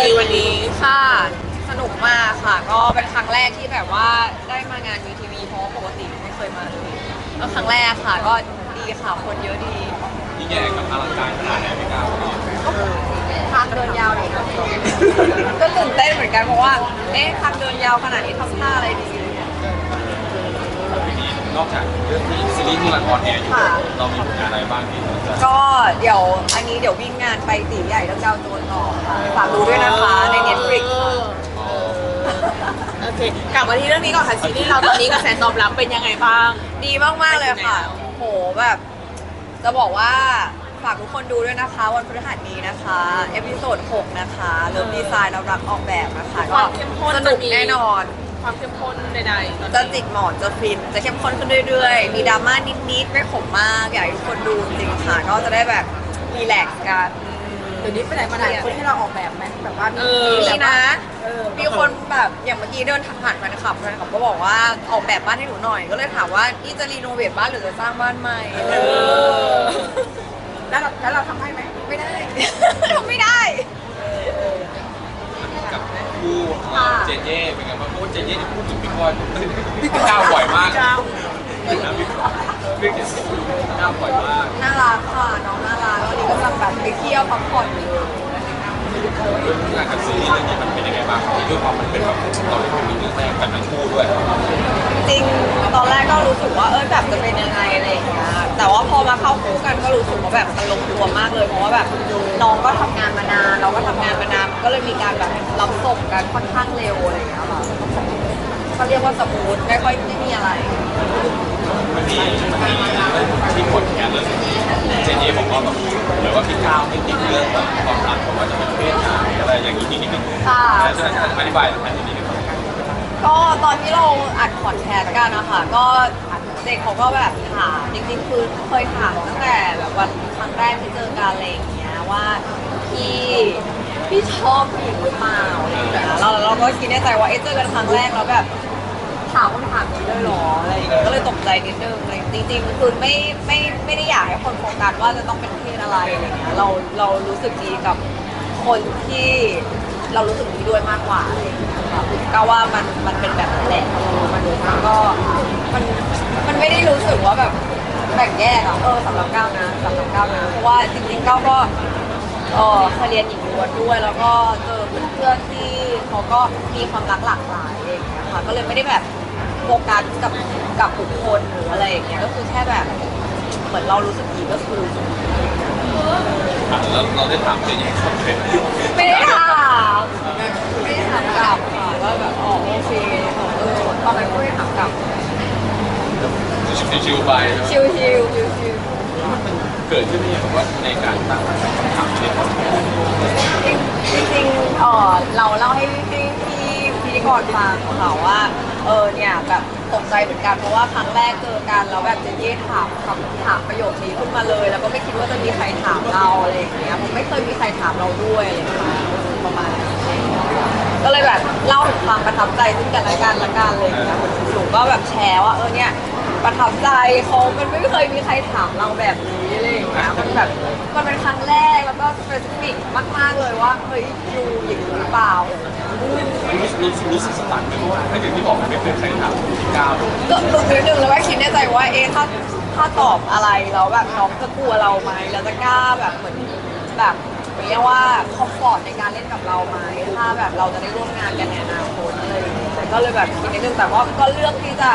ซีรีส์วันนี้ค่ะ สนุกมากค่ะ ก็เป็นครั้งแรกที่แบบว่าได้มางานวีทีวีเพราะว่าปกติไม่เคยมาเลยก็ครั้งแรกค่ะ ก็ดีค่ะ คนเยอะดียิ่งใหญ่กับอลังการขนาดไหนไม่กล้าพูดทางเดินยาวดีก็ตื่นเต้นเหมือนกันเพราะว่า เอ๊ะทางเดินยาวขนาดนี้ทำท่าอะไรดีปีนี้น อกจากเรื่องที่ซีรีส์ที่ละครแอร์อยู่ ค่ะ เรามีผลงานอะไรบ้างที่เราจะก็เดี๋ยวอันนี้เดี๋ยววิ่งงานไปตีใหญ่แล้วเจ้าโจนต่อค่ะฝากดูด้วยนะคะใน Netflix ค่ะ อ๋อโอเค กลับมาที่เรื่องนี้ก่อนค่ะซีรีส์เราตอนนี้กระแสตอบรับเป็นยังไงบ้าง ดีมาก ๆ เลยค่ะโห แบบ จะบอกว่าฝากทุกคนดูด้วยนะคะ วันพฤหัสนี้นะคะ เอพิโซด 6 นะคะ เริ่มดีไซน์แล้วรักออกแบบนะคะความเข้มข้นสนุกจะมี แน่นอน ความเข้มข้นใดๆตอนจะนี้จิกหมอนจะฟิน จะเข้มข้นขึ้นเรื่อยๆ มีดราม่านิดๆ ไม่ขมมาก อยากให้ทุกคนดูจริงๆค่ะ ก็จะได้แบบรีแลกซ์กัน เดี๋ยวนี้ไปไหนมาไหนคนให้เราออกแบบไหมแบบว่าเออมีนะเออมีคนแบบอย่างเมื่อกี้เดินผ่านแฟนคลับแฟนคลับก็บอกว่าออกแบบบ้านให้หนูหน่อย ก็เลยถามว่านี่จะรีโนเวทบ้านหรือจะสร้างบ้านใหม่เออแล้วเราแล้วเราทำให้ไหมไม่ได้ทำไม่ได้ กับคู่ เอ่อเจเย่เป็นไงบ้างเพราะว่าเจเย่ที่พูดถึงพี่ก้อยพี่ก้าวบ่อยมากก้าวนะพี่เรื่องเจเย่พี่ก้าวบ่อยมาก น่ารักค่ะ น้องน่ารักวันนี้กำลังแบบไปเที่ยวพักผ่อนอยู่ เรื่องงานกับซีรีส์เรื่องนี้มันเป็นยังไงบ้างด้วยความมันเป็นแบบตอนที่มันมีเรื่องแรกกันทั้งคู่ด้วยจริงตอนแรกก็รู้สึกว่าเออแบบจะเป็นยังไงอะไรอย่างเงี้ยแต่ว่าพอมาเข้าคู่กันก็รู้สึกว่าแบบมันลงตัวมากเลยเพราะว่าแบบน้องก็ทำงานมานานเราก็ทำงานมานานก็เลยมีการแบบรับส่งกันค่อนข้างเร็วอะไรอย่างเงี้ยค่ะเขาเรียกว่าสมูทไม่ค่อยไม่มีอะไร มันมีมันมีเรื่องที่คนแคร์เรื่องนี้เจเย่บอกว่าแบบเหมือนว่าพี่ก้าวไม่ติดเรื่องแบบความรักเพราะว่าจะเป็นเพศชายอะไรอย่างนี้นิดนึงค่ะจะอธิบายตรงนี้นิดนึงก็ตอนที่เราอัดพอดแคสต์กันนะคะก็เด็กเขาก็แบบถามจริงๆคือเคยถามตั้งแต่แบบวันครั้งแรกที่เจอกันอะไรอย่างเงี้ยว่าพี่พี่ชอบผู้หญิงหรือเปล่าอะไรอย่างเงี้ยเราเราก็คิดในใจว่าเอ๊ะเจอกันครั้งแรกแล้วแบบ ถามคำถามนี้เลยเหรออะไรอย่างเงี้ยก็เลยตกใจนิดนึงอะไรจริงๆคือไม่ไม่ไม่ได้อยากให้คนโฟกัสว่าจะต้องเป็นเพศอะไรอะไรเงี้ยเราเรารู้สึกดีกับคนที่เรารู้สึกดีด้วยมากกว่าอะไรอย่างเงี้ยค่ะก็ว่ามันมันเป็นแบบนั้นแหละมันมันก็มันมันไม่ได้รู้สึกว่าแบบแบ่งแยกอะเออสำหรับก้าวนะสำหรับก้าวนะเพราะว่าจริงๆก้าวก็เออเคยเรียนหญิงล้วนด้วย แล้วก็เจอเพื่อนๆที่เขาก็มีความรักหลากหลายอะไรอย่างเงี้ยค่ะก็เลยไม่ได้แบบ กัสกับกับบุคคลหรืออะไรอย่างเงี้ยก็คือแค่แบบเหมือนเรารู้สึกดีก็คือ อะแล้วเราได้ถามเจเย่เขาเป็นไม่ได้ถามไม่ได้ถามกลับค่ะว่าแบบอ๋อโอเคเออตอนนั้นก็ไม่ได้ถามกลับชิวๆไปชิวๆชิวๆ เกิดขึ้นได้ยังไงว่าในการตั้งคำถามในคอนเทนต์จริงๆเออเราเล่าให้พี่พี่พิธีกรฟังค่ะว่า เออเนี่ยแบบตกใจเหมือนกันเพราะว่าครั้งแรกเจอกันแล้วแบบเจเย่ถามคำถามประโยคนี้ขึ้นมาเลย แล้วก็ไม่คิดว่าจะมีใครถามเราอะไรอย่างเงี้ยมันไม่เคยมีใครถามเราด้วยอะไรอย่างเงี้ยประมาณนั้นก็เลยแบบเล่าถึงความประทับใจซึ่งกันและกันละกันเลยอย่างเหมือนหนูก็แบบแชร์ว่าเออเนี่ยประทับใจเขามันไม่เคยมีใครถามเราแบบนี้เงี้ย แบบมันเป็นครั้งแรกแล้วก็สเปซิฟิกมาก ๆ เลยว่าเฮ้ยดูหญิงหรือเปล่า รู้สึกรู้สึกรู้สึกสตันไหมเพราะว่าถ้าอย่างที่บอกมันไม่เป็นใครถามพี่ก้าวก็หลุดนิดนึงแล้วก็คิดในใจว่าเอ๊ะถ้าถ้าตอบอะไรแล้วแบบน้องจะกลัวเราไหมแล้วจะกล้าแบบเหมือนแบบเรียกว่าคอมฟอร์ตในการเล่นกับเราไหมถ้าแบบเราจะได้ร่วมงานกันในอนาคตอะไรอย่างเลยแต่ก็เลยแบบคิดนิดนึงแต่ว่าก็เลือกที่จะ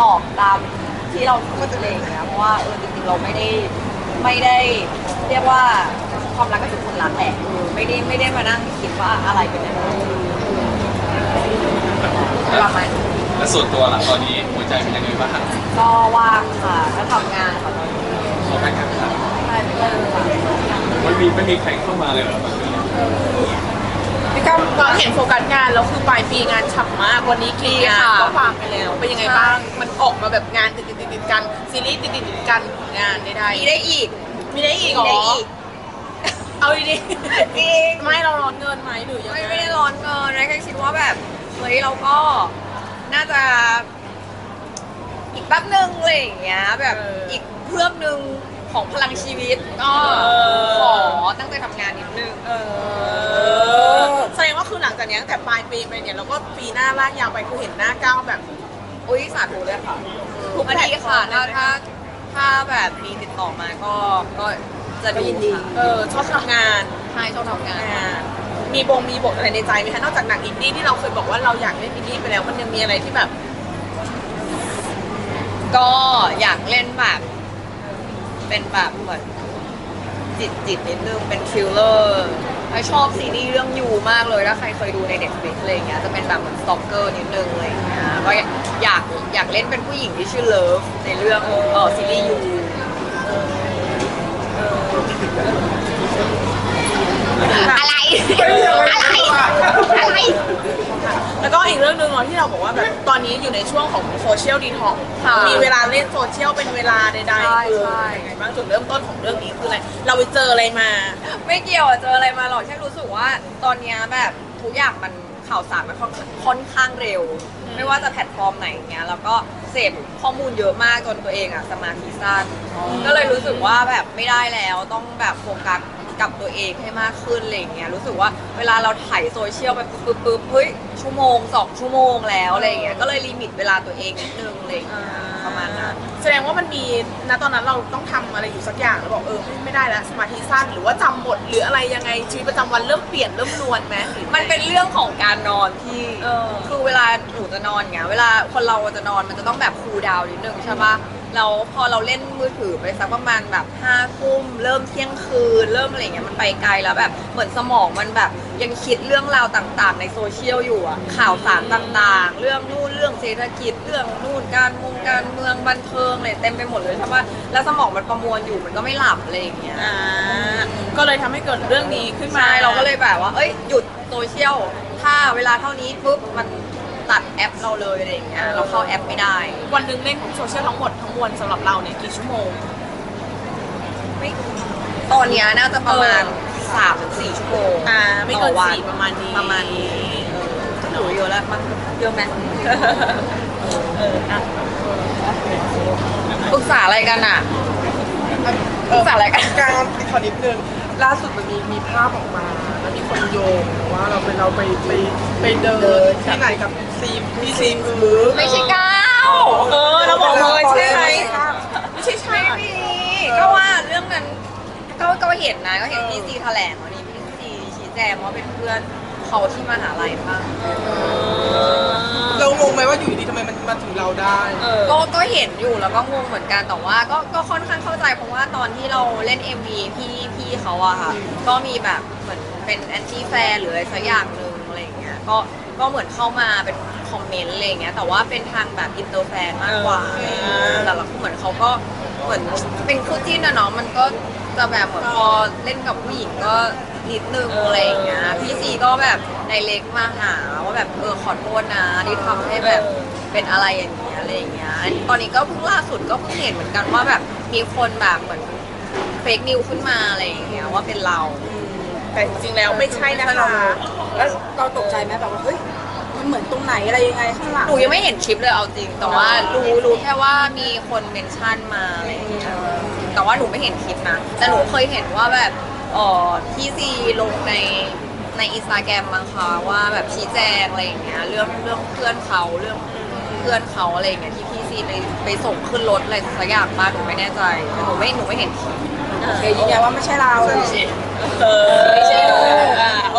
ตอบตามที่เราพูดเองนะเพราะว่าเออจริงๆเราไม่ได้ ไม่ได้เรียกว่าความรักก็คือคนรักแหละไม่ได้ไม่ได้มานั่งคิดว่าอะไรเป็นอะไรประมาณนี้และส่วนตัวล่ะตอนนี้หัวใจเป็นยังไงบ้างก็ว่างค่ะก็ทำงานค่ะตอนนี้ขอแค่การถามใช่ไม่เลิกค่ะมันมีไม่มีใครเข้ามาเลยเหรอ พี่ก้าวเราเห็นโฟกัสงานแล้วคือปลายปีงานฉ่ำมากวันนี้กี่งานก็วางไปแล้วเป็นยังไงบ้างมันออกมาแบบงานติดติดติดติดกันซีรีส์ติดติดติดกันงานได้มีได้อีกมีได้อีกเหรมีได้ออีกเอาดีจริงๆไม่เราร้อนเงินไหมหรือยังไม่ไงไม่ได้ร้อนเงินนะแค่คิดว่าแบบเฮ้ยเราก็น่าจะ อีกแป๊บนึงอะไรอย่างเงี้ย แบบอีกเพื่อมหนึ่ง ของพลังชีวิตก็ขอตั้งใจทำงานนิดนึง เออแสดงี้ยตั้งแต่ปลายปีไปเนี่ยเราก็ปีหน้าลากยาวไปคือเห็นหน้าก้าวแบบ อุ้ยสาธุเลยค่ะทุกอันนี้แพลตฟอค่ะร์มถ้าเลยไหม ถ้าถ้าแบบมีติดต่อมาก็ก็จะดูค่ะเออชอบทำงานใช่ชอบทำงาน อ่ามีบงมีบทอะไรในใจไหมคะนอกจากหนังอินดี้ที่เราเคยบอกว่าเราอยากเล่นอินดี้ไปแล้วมันยังมีอะไรที่แบบ ก็อยากเล่นแบบ เป็นแบบเหมือนจิตจิตนิดนึงเป็นทริลเลอร์ไอชอบซีรีส์เรื่องยูมากเลยถ้าใครเคยดูใน Netflix อะไรอย่างเงี้ยจะเป็นแบบเหมือนสตอกเกอร์นิดนึงอะไรอย่างเงี้ยก็อยากอยากเล่นเป็นผู้หญิงที่ชื่อเลิฟในเรื่องเออซีรีส์ยูอะไร อะไร อะไร แล้วก็ อีกเรื่องหนึ่งเนาะที่เราบอกว่าแบบตอนนี้อยู่ในช่วงของโซเชียลดีท็อกค่ะมีเวลาเล่นโซเชียลเป็นเวลาใดใช่ๆคือใช่ ยังไงบ้างจุดเริ่มต้นของเรื่องนี้คืออะไรเราไปเจออะไรมา ไม่เกี่ยวอะเจออะไรมาหรอกแค่รู้สึกว่าตอนเนี้ยแบบทุกอย่างมันข่าวสารมันค่อนค่อนข้างเร็ว อืม ไม่ว่าจะแพลตฟอร์มไหนอย่างเงี้ยแล้วก็เสพข้อมูลเยอะมากจนตัวเองอะสมาธิสั้นก็เลยรู้สึกว่าแบบไม่ได้แล้วต้องแบบโฟกัส กับตัวเองให้มากขึ้นอะไรอย่างเงี้ยรู้สึกว่าเวลาเราถ่ายโซเชียลไปปุ๊บปุ๊บเฮ้ยชั่วโมงสองชั่วโมงแล้วอะไรอย่างเงี้ยก็เลยลิมิตเวลาตัวเองนิดนึงอะไรอย่างเงี้ยประมาณนั้น แสดงว่ามันมีณตอนนั้นเราต้องทำอะไรอยู่สักอย่างแล้วบอกเออไม่ได้แล้วสมาธิสั้นหรือว่าจำบทหรืออะไรยังไงชีวิตประจำวันเริ่มเปลี่ยนเริ่มรวนไหมหรือไงมันเป็นเรื่องของการนอนที่ เออ คือเวลาหนูจะนอนเงี้ยเวลาคนเราจะนอนมันจะต้องแบบคูลดาวน์นิดนึงใช่ปะ เราพอเราเล่นมือถือไปสักประมาณแบบห้าทุ่มเริ่มเที่ยงคืน เริ่มอะไรเงี้ยมันไปไกลแล้วแบบเหมือนสมองมันแบบยังคิดเรื่องราวต่างๆ ในโซเชียลอยู่อะข่าวสารต่างๆ เรื่องนู่นเรื่องเศรษฐกิจเรื่องนู่นการมงการเมืองบันเทิงอะไรเต็มไปหมดเลยใช่ปะแล้วสมองมันประมวลอยู่มันก็ไม่หลับอะไรอย่างเงี้ยอ่าก็เลยทำให้เกิดเรื่องนี้ขึ้นมา ใช่เราก็เลยแบบว่า เอ้ยหยุดโซเชียลถ้าเวลาเท่านี้ปุ๊บมัน ตัดแอปเราเลยอะไรอย่างเงี้ยเราเข้าแอปไม่ได้ วันหนึ่งเล่นโซเชียลทั้งหมดทั้งมวลสำหรับเราเนี่ยกี่ชั่วโมง ไม่ตอนเนี้ยน่าจะประมาณสามถึงสี่ชั่วโมงอ่าไม่เกินต่อวัสี่ประมาณนี้ประมาณนี้เออก็ถือว่าเยอะแล้วมั้งเยอะไหม เอออะปรึกษาอะไรกันอะ ปรึกษาอะไรกัน การขอนิดนึงล่าสุดมันมีมีภาพออกมาแล้ว มีคนโยงว่าเราไปเราไปไปไปเดินที่ไหนกับซีมพี่ซีมหรือไม่ใช่ก้าวเออเราบอกเลยใช่ไหมไม่ใช่ใช่ไม่มีก็ว่าเรื่องนั้นก็ก็เห็นนะก็เห็นพี่ซีแถลงวันนี้พี่ซีชี้แจงว่าเป็นเพื่อนเขาที่มหาลัยป่ะ เรางงไหมว่าอยู่ดีๆทำไมมันมาถึงเราได้ เออ ก็ก็เห็นอยู่แล้วก็งงเหมือนกันแต่ว่าก็ก็ค่อนข้างเข้าใจเพราะว่าตอนที่เราเล่น MV พี่พี่เขาอะค่ะ ก็มีแบบเหมือนเป็นแอนตี้แฟร์หรืออะไรสักอย่างหนึ่งอะไรอย่างเงี้ยก็ก็เหมือนเข้ามาเป็นคอมเมนต์อะไรอย่างเงี้ยแต่ว่าเป็นทางแบบอินเตอร์แฟนมากกว่าเออเออแต่เราเหมือนเขาก็เหมือนเป็นคู่จิ้นนะเนาะมันก็ จะแบบเหมือนพอเล่นกับผู้หญิงก็นิดนึงอะไรอย่างเงี้ยพี่ซีก็แบบในเล็กมาหาว่าแบบเออขอโทษนะที่ทำให้แบบเป็นอะไรอย่างเงี้ยอะไรอย่างเงี้ยตอนนี้ก็เพิ่งล่าสุดก็เพิ่งเห็นเหมือนกันว่าแบบมีคนแบบเหมือนเฟกนิวขึ้นมาอะไรอย่างเงี้ยว่าเป็นเรา แต่จริงๆแล้วไม่ใช่นะคะ แล้วเราตกใจไหมแบบว่าเฮ้ยมันเหมือนตรงไหนอะไรยังไงข้างหลังหนูยังไม่เห็นคลิปเลยเอาจริง แต่ว่ารู้รู้แค่ว่ามีคนเมนชั่นมาอะไรอย่างเงี้ย แต่ว่าหนูไม่เห็นคลิปนะ แต่หนูเคยเห็นว่าแบบเออพี่ซีลงในในอินสตาแกรมมั้งคะว่าแบบชี้แจงอะไรอย่างเงี้ยเรื่องเรื่องเพื่อนเขาเรื่องเพื่อนเขาอะไรอย่างเงี้ยที่พี่ซีไปไปส่งขึ้นรถอะไรสักอย่างมาหนูไม่แน่ใจแต่หนูไม่หนูไม่เห็นคลิปโอเคยืนยันว่าไม่ใช่เราเออไม่ใช่หนูอ่าโอ